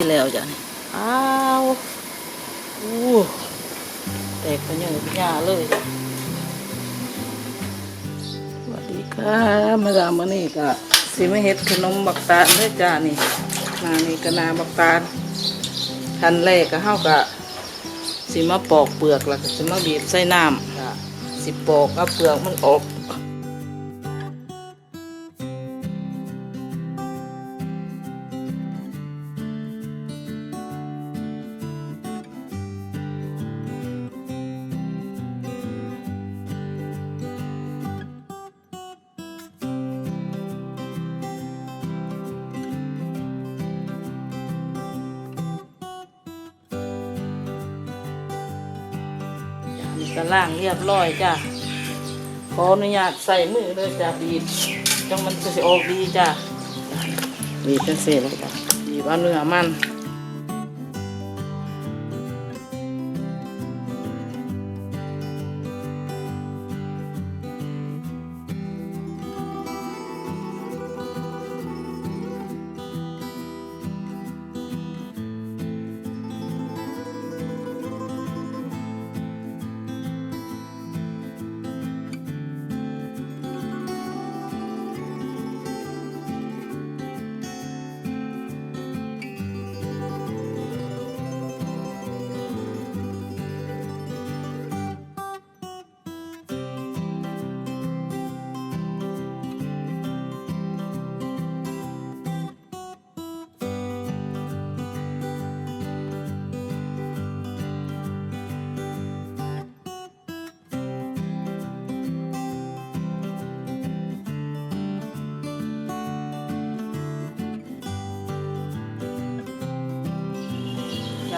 แล้วจ้ะนี่อ้าวอู้แตกไปยังหญ้าเลยสวัสดีค่ะมาดามมื้อนี้ก็สิมาเฮ็ดขนมบักตาลเด้อจ้านี่นานี่ก็นาบักตาลขั้นแรกก็เฮาก็สิมาปอกเปลือกแล้วก็สิมาบีบใส่น้ำจ้ะสิปอกเอาเปลือกมันออก นี่ก็ล่างเรียบร้อยจ้ะขออนุญาตใส่มือเลยจ้ะบีบจังมันจะออกดีจ้ะบีบจังเสร็จแล้วจ้ะบีบเอาเนื้อมัน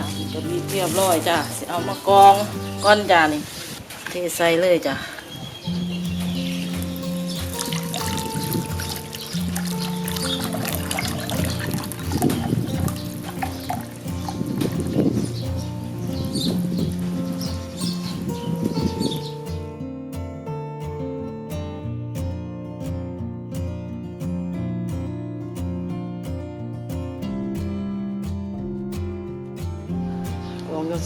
จ้ะนี่ก็บีบเรียบร้อยจ้ะเอามากองก้อนจ้านี่เทใส่เลยจ้ะ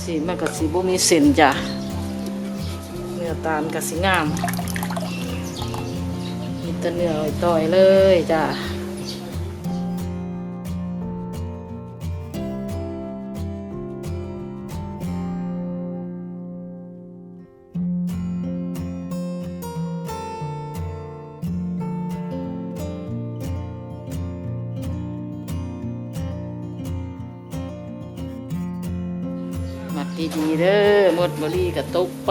สีมันก็สีบ่มีเส้นจ้ะเนื้อตาลก็สีงามมีแต่เนื้อต่อยเลยจ้ะ ดดีๆเด้อหมดบรีกับตุกไป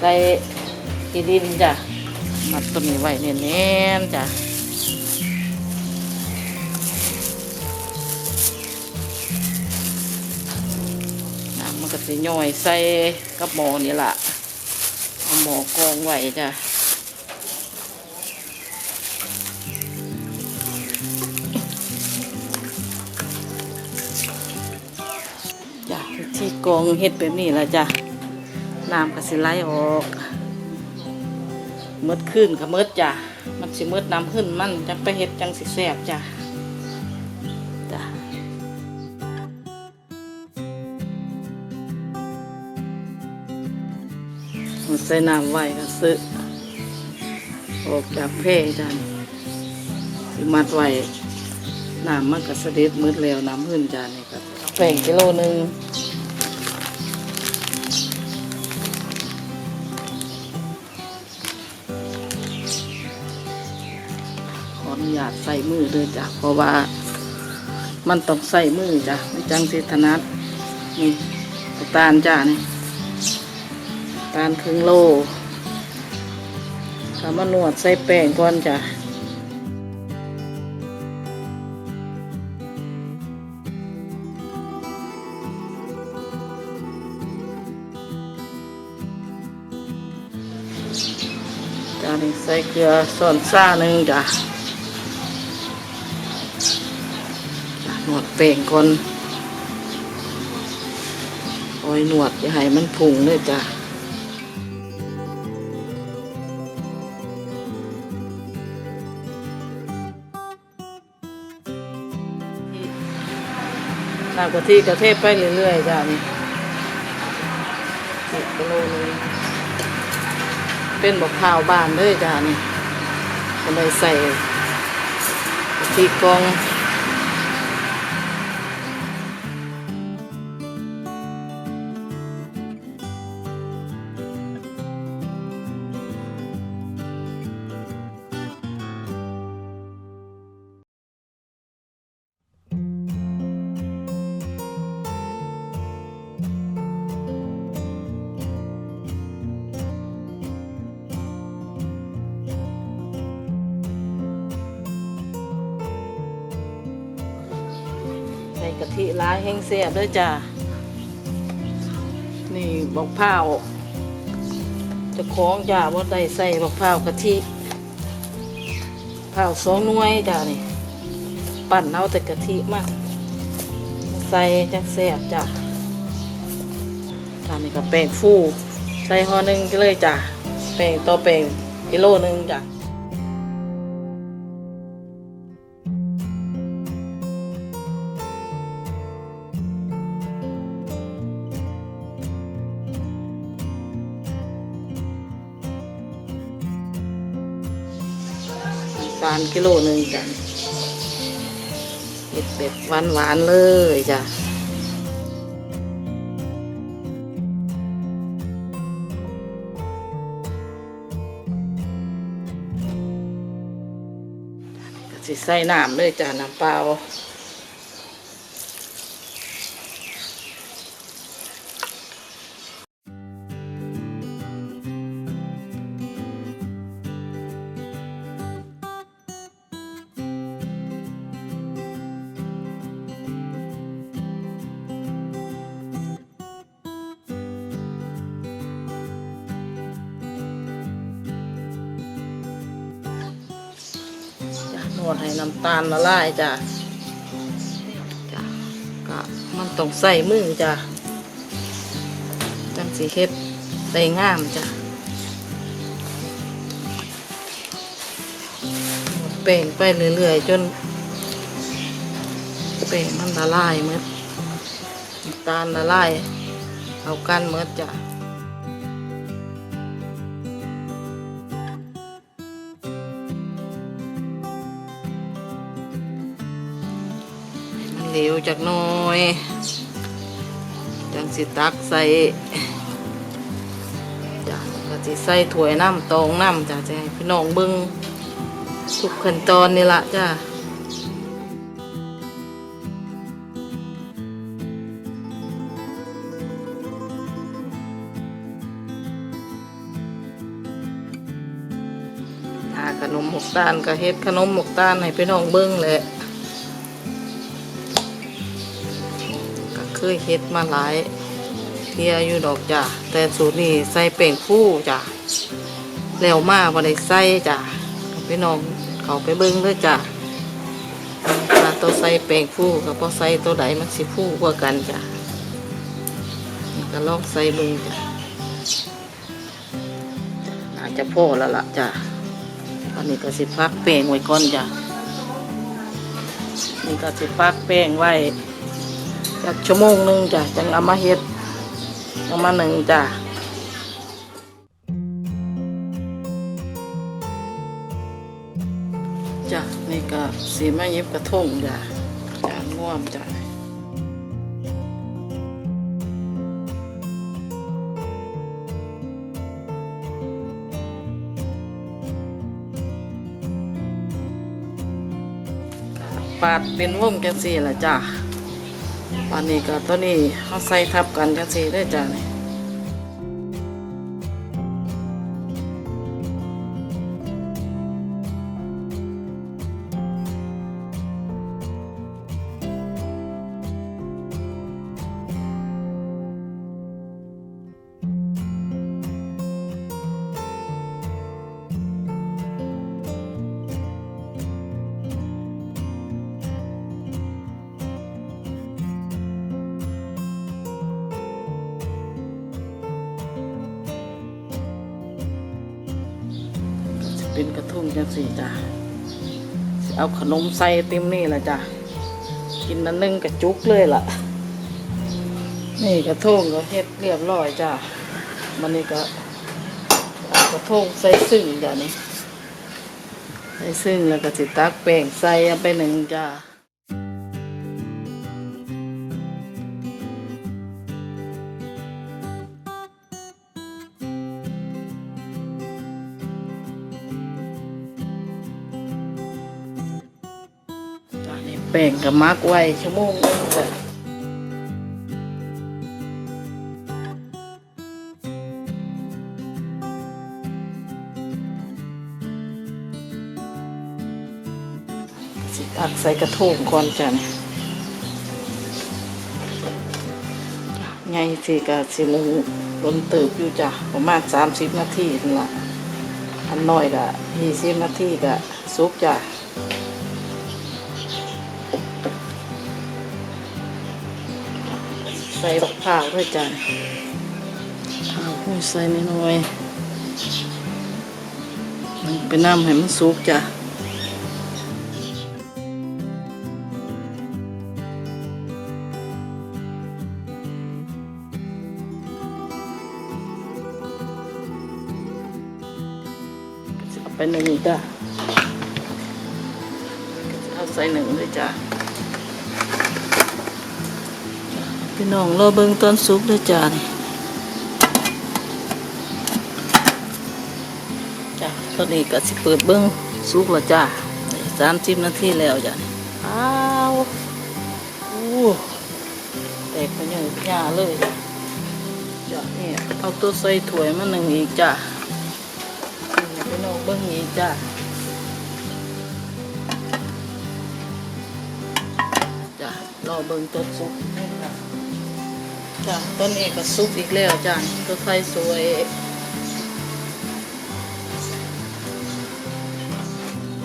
ใส่กีดินจ้ะมัดต้นนี้ไว้แน่นๆจ้ะน้ำมันก็จะย่อยใส่กับหมอนี่ล่ะเอาหมอกองไว้จ้ะ ที่กองเฮ็ดแบบนี้ละจ้ะน้ำก็สิไหลออกเมดขึ้นกับเมดจ้ะมันสิเมดน้ำขึ้นมันจังไปเฮ็ดจังสิแซ่บจ้ะจ้ะใส่น้ำไว้ก็ซื้อออกจากเพจ้ะสิมัดไว้น้ำมันก็เสด็จมืดแล้วน้ำขึ้นจ้ะนี่ครับแป้งกิโลหนึ่ง ญาตใส่มือเลยจ้ะเพราะว่ามันต้องใส่มือจ้ะไม่จังสิถนัดนี่ตาลจ้านี่ตาลครึ่งโลทำมานวดใส่แป้งก่อนจ้ะจ้านี่ใส่เกลือส่วนซ่าหนึ่งจ้ะ นวดเป่งก่อนโอ้ยหนวดอย่าให้มันพุงเลยจ้ะน้ำกะทิกระเทศไปเรื่อยๆจ้านี่สิบกิโลนึงเป็นบอกข้าวบานเลยจ้านี่ก็เลยใส่กะทิกอง ทิร้ายแห้งเสียบด้วยจ้านี่บอกพร้าจะคล้องจ้าว่าได้ใส่บอกพร้ากะทิพร้าสองน่วยจ้านี่ปั่นเอาแต่กะทิมากใส่จังเสียบจ้าจ้านี่ก็แป้งฟูใส่ห่อหนึ่งก็เลยจ้าแป้งต่อแป้งกิโลหนึ่งจ้า ตาลกิโลหนึ่งจ้ะเผ็ดแบบหวานหวานๆเลยจ้ะสิใส่น้ำเลยจ้ะน้ำเปล่า วดให้น้ำตาลละลายจ้ะจ้ะก็มันต้องใส่มือจ้ะจังสีเฮ็ดได้งามจ้ะนวดแป้งไปเรื่อยๆจนแป้งมันละลายหมดน้ำตาลละลายเอากันหมดจ้ะ เหลวจากน้อย จังสิตักใส่จ้ะก็สิใส่ถ้วยน้ำตองน้ำจ้ะจะให้พี่น้องเบิ่งทุกขั้นตอนนี่ละจ้ะหาขนมหมกตาลก็เฮ็ดขนมหมกตาลให้พี่น้องเบิ่งแหละ เคยเฮ็ดมาหลายเทียอยู่ดอกจ้ะแต่สูตรนี้ใส่เป่งฟูจ้ะแล้วมาบ่ได้ใส่จ้ะพี่น้องเขาไปเบิ่งเลยจ้ะถ้าตัวใส่เป่งฟูกับพอใส่ตัวใดมันสิฟูกว่ากันจ้ะก็ลองใส่เบิ่งจ้ะอาจจะพ่อแล้วล่ะจ้ะอันนี้ก็สิพักแป้งไว้ก่อนจ้ะนี่ก็สิพักแป้งไว้ จากชั่วโมงหนึ่งจ้ะจังเอามาเฮ็ดเอามาหนึ่งจ้ะจ้ะนี่ก็สีมาเย็บกระทงจ้ะจานง่วมจ้ะปาดเป็นวงจังสี่ละจ้ะ วันนี้ก็ตัวนี้เขาใส่ทับกันจังซี่ได้จ้ะนี่ ทุ่งจังสี่จ้ะเอาขนมใส่เต็มนี่ละจ้ะกินนั้นนึงกระจุกเลยล่ะ นี่กระทงก็เฮ็ดเรียบร้อยจ้ะมันนี่ก็กระทงใส่ซึ่งจ้ะนี่ใส่ซึ่งแล้วก็สิตักแป้งใส่ไปหนึ่งจ้ะ แป้งก็มักไว้ชั่วโมงนึงจ้ะสิตักใส่กระทงก่อนจ้ะเนี่ยไงสิกะสิลงลนตืบอยู่จ้ะประมาณสามสิบนาทีนั่นละอันน้อยกะยี่สิบนาทีกะสุกจ้ะ ใส่บักข้าวด้วยจ้ะข้าวพุ่ใส่น้อยมันไปน้ำให้มันสุกจ้ะไปหนึ่งจ้ะเอาใส่หนึ่งด้วยจ้ะ พี่น้องรอเบิ่งตอนสุกด้วยจ้ะนี่จ้ะตอนนี้ก็สิเปิดเบิ่งสุกแล้วจ้ะสามสิบนาทีแล้วจ้ะนี่อ้าวอู้แตกไปยังหญ้าเลยจ้ะนี่เอาตัวใส่ถ้วยมาหนึ่งอีกจ้ะนี่พี่น้องเบิ้งนี้จ้ะจ้ะ รอเบิ้งต้นซุปนี่ค่ะจ้ะต้นนี้ก็ซุปอีกแล้วจ้ะตัวไฟสวย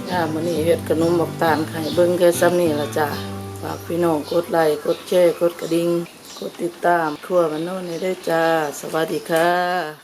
จ้ะมื้อนี้เฮ็ดขนมบักตาลไข่เบิ้งแค่ซ้ำนี่ละจ้ะฝากพี่น้องกดไลค์กดแชร์กดกระดิ่งกดติดตามครัวมันโน่นนี่ด้จ้า สวัสดีค่ะ